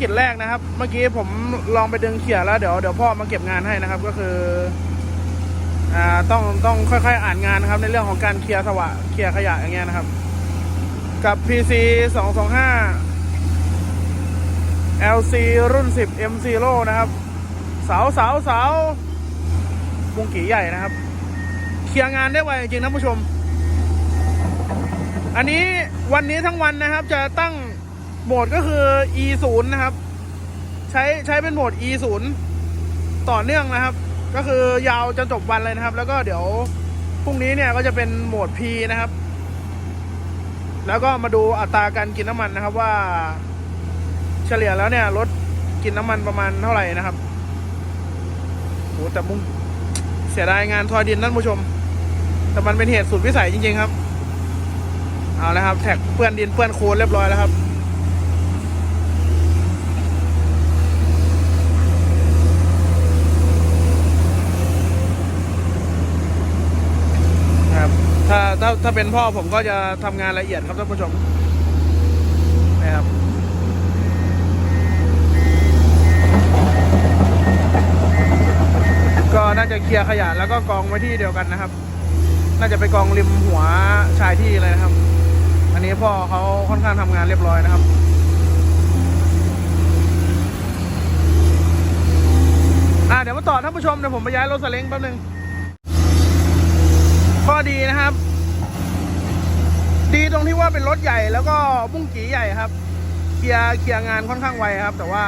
กิจแรกนะครับ เมื่อกี้ผมลองไปดึงเขี่ยแล้วเดี๋ยวเดี๋ยวพ่อมาเก็บงานให้นะครับ ก็คือ อ่าต้องต้องค่อยๆอ่านงานนะครับ ในเรื่องของการเคลียร์สวะเคลียร์ขยะอย่างเงี้ยนะครับ กับ PC 225 LC รุ่น 10 M Zero นะครับ สาเสาเสาวงกี่ใหญ่นะครับ เคลียร์งานได้ไวจริงนะผู้ชม อันนี้วันนี้ทั้งวันนะครับ จะตั้ง โหมดก็คือ E 0นะครับ ใช้ใช้เป็นโหมด E 0ต่อเนื่องนะครับ ก็คือยาวจนจบวันเลยนะครับ แล้วก็เดี๋ยวพรุ่งนี้เนี่ยก็จะเป็นโหมด P นะครับ แล้วก็มาดูอัตราการกินน้ำมันนะครับว่า เฉลี่ยแล้วเนี่ยรถกินน้ำมันประมาณเท่าไหร่นะครับโหแต่มุงเสียดายงานทอยดินท่นผู้ชม แต่มันเป็นเหตุสุดวิสัยจริงๆครับ เอาล้วครับ แท็กเปื้อนดินเปื้อนโคลนเรียบร้อยแล้วครับ ถ้าถ้าเป็นพ่อผมก็จะทำงานละเอียดครับท่านผู้ชมนะครับก็น่าจะเคลียร์ขยะแล้วก็กองไว้ที่เดียวกันนะครับ น่าจะไปกองริมหัวชายที่เลยนะครับ อันนี้พ่อเขาค่อนข้างทำงานเรียบร้อยนะครับอ่าเดี๋ยวมาต่อท่านผู้ชมเดี๋ยวผมไปย้ายรถสเล้งแป๊บนึงข้อดีนะครับ ดีตรงที่ว่าเป็นรถใหญ่แล้วก็บุ้งกีใหญ่ครับ เคลียร์เคลียร์งานค่อนข้างไวครับ แต่ว่า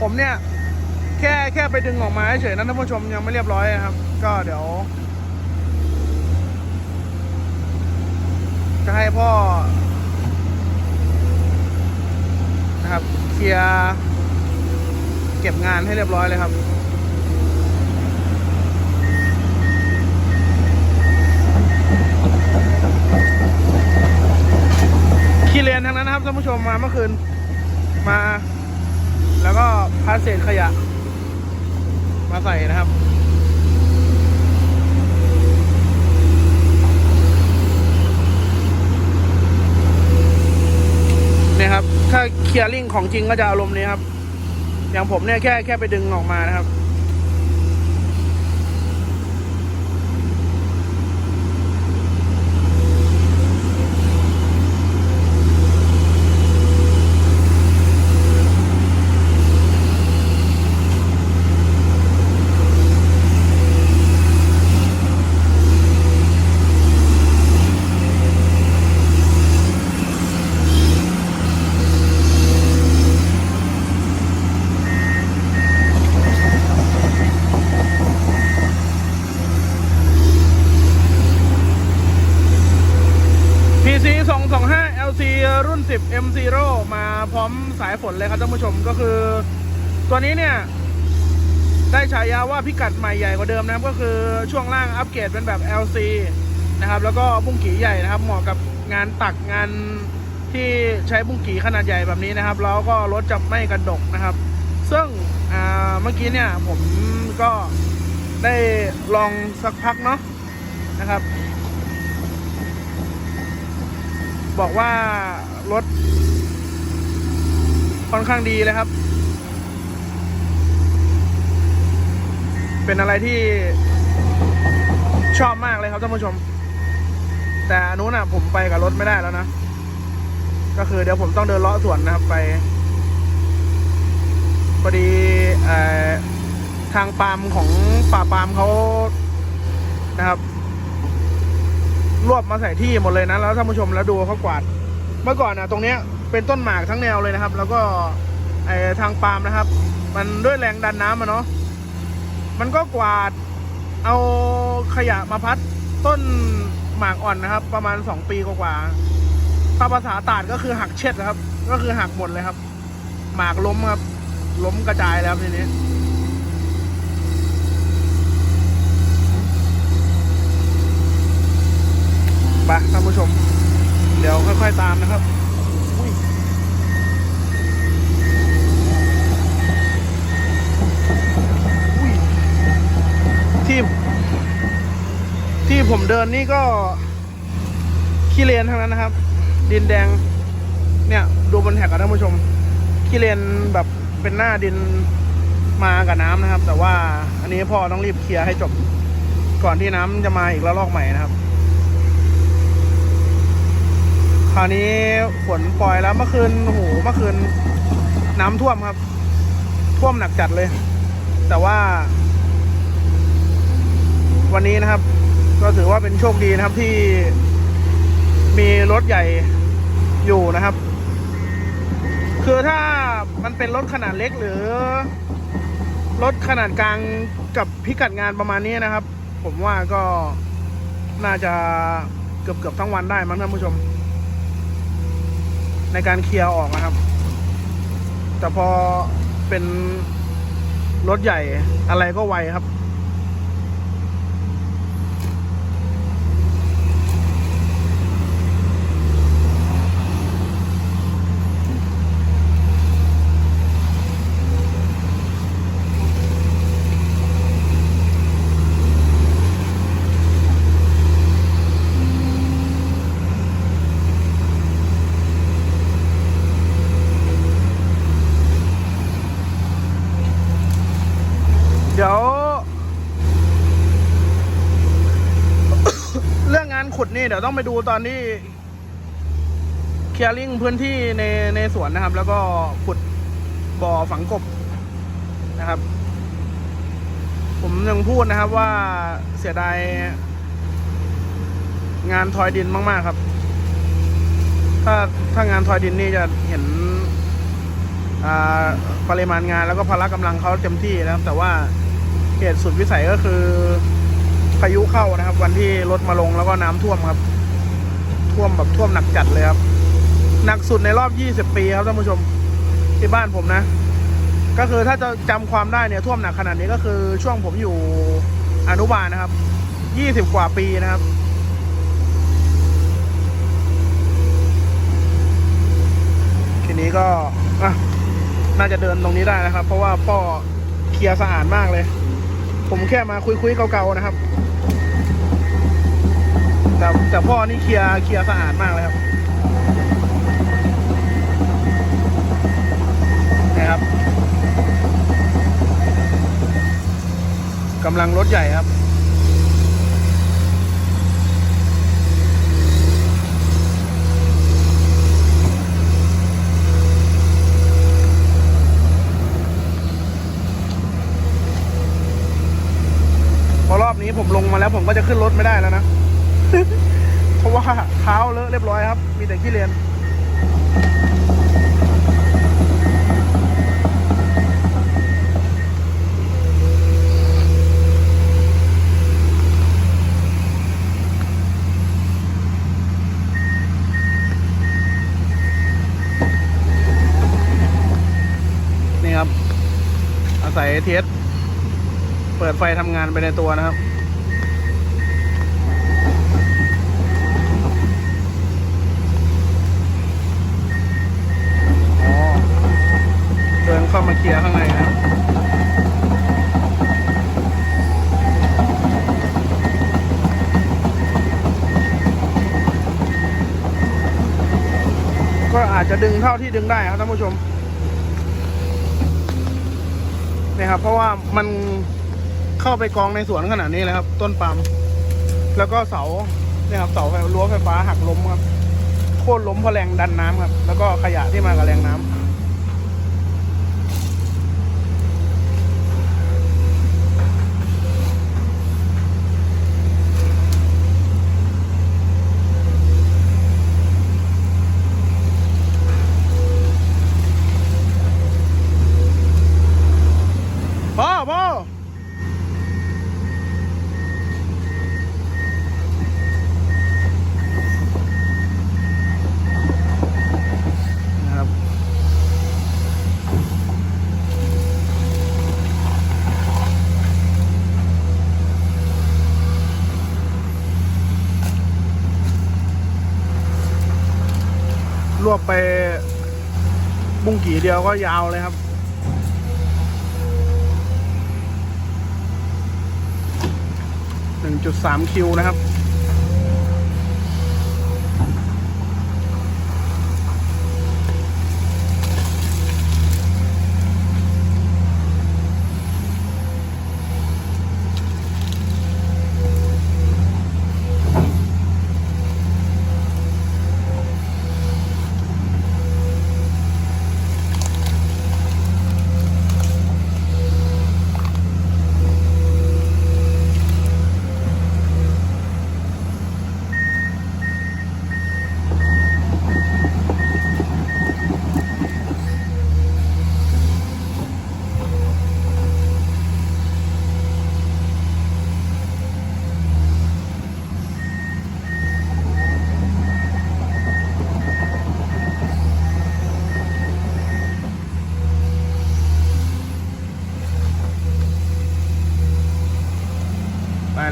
ผมเนี่ย แค่แค่ไปดึงออกมาเฉยๆนะท่านผู้ชมยังไม่เรียบร้อยนะครับ ก็เดี๋ยว จะให้พ่อ นะครับ เคลียร์เก็บงานให้เรียบร้อยเลยครับ เลนทั้งนั้นนะครับท่านผู้ชมมาเมื่อคืน มา แล้วก็พาเศษขยะ มาใส่นะครับเนี่ยครับ ถ้าเคลียร์ลิงของจริงก็จะอารมณ์นี้ครับ อย่างผมเนี่ยแค่แค่ไปดึงออกมานะครับ PC 225 LC รุ่น 10 M0 มาพ ร้อมสายฝนเลยครับท่านผู้ชมก็คือ ตัวนี้เนี่ย ได้ฉายาว่าพิกัดใหม่ใหญ่กว่าเดิมนะครับก็คือช่วงล่างอัปเกรดเป็นแบบ LC นะครับ แล้วก็บุ้งกี่ใหญ่นะครับ เหมาะกับงานตักงานที่ใช้บุ้งกี่ขนาดใหญ่แบบนี้นะครับ แล้วก็รถจะไม่กระดกนะครับ ซึ่งเมื่อกี้เนี่ยผมก็ได้ลองสักพักเนาะนะครับ บอกว่ารถ ค่อนข้างดีเลยครับ เป็นอะไรที่ชอบมากเลยครับท่านผู้ชม แต่อันนู้นน่ะ ผมไปกับรถไม่ได้แล้วนะ ก็คือเดี๋ยวผมต้องเดินเลาะสวนนะครับไปพอดีทางปาล์มของป่าปาล์มเขานะครับ รวบมาใส่ที่หมดเลยนะ แล้วท่านผู้ชมแล้วดูเขากวาด เมื่อก่อนนะตรงเนี้ย เป็นต้นหมากทั้งแนวเลยนะครับ แล้วก็ไอทางปาล์มนะครับ มันด้วยแรงดันน้ำอะเนาะมันก็กวาดเอาขยะมาพัดต้นหมากอ่อนนะครับ ประมาณสองปีกว่าๆถ้าภาษาตาดก็คือหักเช็ดนะครับ ก็คือหักหมดเลยครับ หมากล้มครับ ล้มกระจายแล้วทีนี้ นนี่ก็ขี้เลนทั้งนั้นนะครับ ดินแดง เนี่ยดูบนแท็กกับท่านผู้ชมขกิเลนแบบเป็นหน้าดินมากับน้ำนะครับ แต่ว่าอันนี้พ่อต้องรีบเคลียร์ให้จบก่อนที่น้ำจะมาอีกระลอกใหม่นะครับ คราวนี้ฝนปล่อยแล้วเมื่อคืนโอ้โหเมื่อคืนน้ำท่วมครับ ท่วมหนักจัดเลย แต่ว่า วันนี้นะครับ ก็ถือว่าเป็นโชคดีนะครับที่มีรถใหญ่อยู่นะครับ คือถ้ามันเป็นรถขนาดเล็กหรือ รถขนาดกลางกับพิกัดงานประมาณนี้นะครับ ผมว่าก็น่าจะเกือบเกือบทั้งวันได้มั้งท่านผู้ชม ในการเคลียร์ออกนะครับ แต่พอเป็นรถใหญ่อะไรก็ไวครับ เดี๋ยว เรื่องงานขุ ดนี่เดี๋ยวต้องไปดูตอนที่เคลียร์ลิงพื้นที่ในในสวนนะครับ แล้วก็ขุดบ่อฝังกบนะครับ ผมยังพูดนะครับว่าเสียดายงานทอยดินมาก ๆ ครับ ถ้าถ้างานทอยดินนี่จะเห็นอ่าปริมาณงานแล้วก็พละกำลังเขาเต็มที่นะครับ แต่ว่าเหตุสุดวิสัยก็คือ พายุเข้านะครับ วันที่รถมาลงแล้วก็น้ำท่วมครับ ท่วมแบบท่วมหนักจัดเลยครับ หนักสุดในรอบ20ปีครับท่านผู้ชมที่บ้านผมนะ ก็คือถ้าจะจำความได้เนี่ยท่วมหนักขนาดนี้ก็คือช่วงผมอยู่อนุบาลนะครับ20กว่าปีนะครับทีนี้ก็อะน่าจะเดินตรงนี้ได้นะครับ เพราะว่าพ่อเคลียร์สะอาดมากเลย ผมแค่มาคุยๆเก่าๆนะครับ แต่แต่พ่อนี่เคลียร์เคลียร์สะอาดมากเลยครับนะครับกำลังรถใหญ่ครับพอรอบนี้ผมลงมาแล้วผมก็จะขึ้นรถไม่ได้แล้วนะ เพราะว่าเท้าเลอะเรียบร้อยครับ มีแต่ขี้เลนนี่ครับ อาศัยเทสเปิดไฟทำงานไปในตัวนะครับ เดินเข้ามาเคลียร์ข้างในนะก็อาจจะดึงเท่าที่ดึงได้ครับท่านผู้ชมนี่ครับ เพราะว่ามันเข้าไปกองในสวนขนาดนี้เลยครับ ต้นปาล์มแล้วก็เสาเนี่ยครับเสาไฟรั้วไฟฟ้าหักล้มครับโค่นล้มเพราะแรงดันน้ำครับ แล้วก็ขยะที่มากับแรงน้ำ วบไปบุ้งกี่เดียวก็ยาวเลยครับหนึ่งจุดสามคิวนะครับ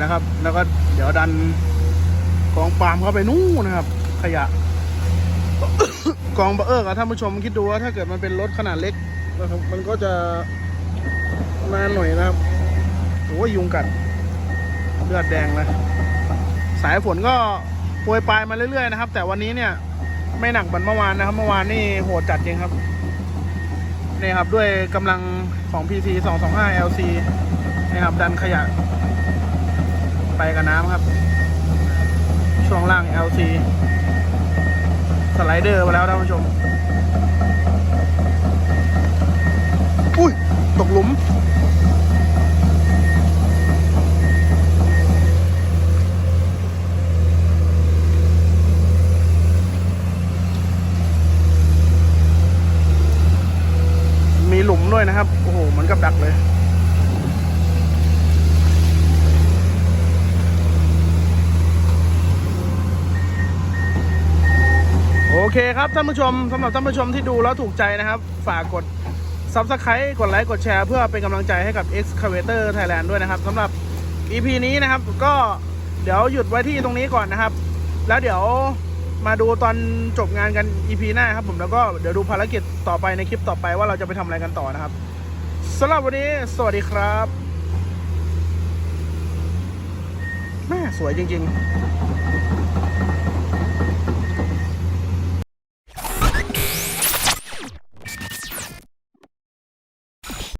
แล้วครับ แล้วก็ันกองปาล์มเข้าไปนู่นนะครับ ขยะ กองเบอร์เออร์กับท่านผู้ชมคิดดูว่าถ้าเกิดมันเป็นรถขนาดเล็กนะครับมันก็จะนานหน่อยนะครับโอ้ยยุงกัดเลือดแดงเลยสายฝนก็โปรยปลายมาเรื่อยๆนะครับ แต่วันนี้เนี่ยไม่หนักเหมือนเมื่อวานนะครับ เมื่อวานนี่โหดจัดจริงครับนี่ครับด้วยกำลังของ PC 225 LC นี่ครับดันขยะ ไปกับน้ำครับ ช่วงล่าง LC สไลเดอร์ไปแล้วท่านผู้ชม อุ้ย ตกหลุม มีหลุมด้วยนะครับ โอ้โห เหมือนกับดักเลย เคครับท่านผู้ชมสำหรับท่านผู้ชมที่ดูแล้วถูกใจนะครับ ฝากกด Subscribe กดไลค์กดแชร์เพื่อเป็นกำลังใจให้กับ Excavator Thailand ด้วยนะครับสำหรับ EP นี้นะครับก็เดี๋ยวหยุดไว้ที่ตรงนี้ก่อนนะครับ แล้วเดี๋ยวมาดูตอนจบงานกัน EP หน้าครับผมแล้วก็เดี๋ยวดูภารกิจต่อไปในคลิปต่อไปว่าเราจะไปทำอะไรกันต่อนะครับสำหรับวันนี้สวัสดีครับแม่สวยจริง ๆ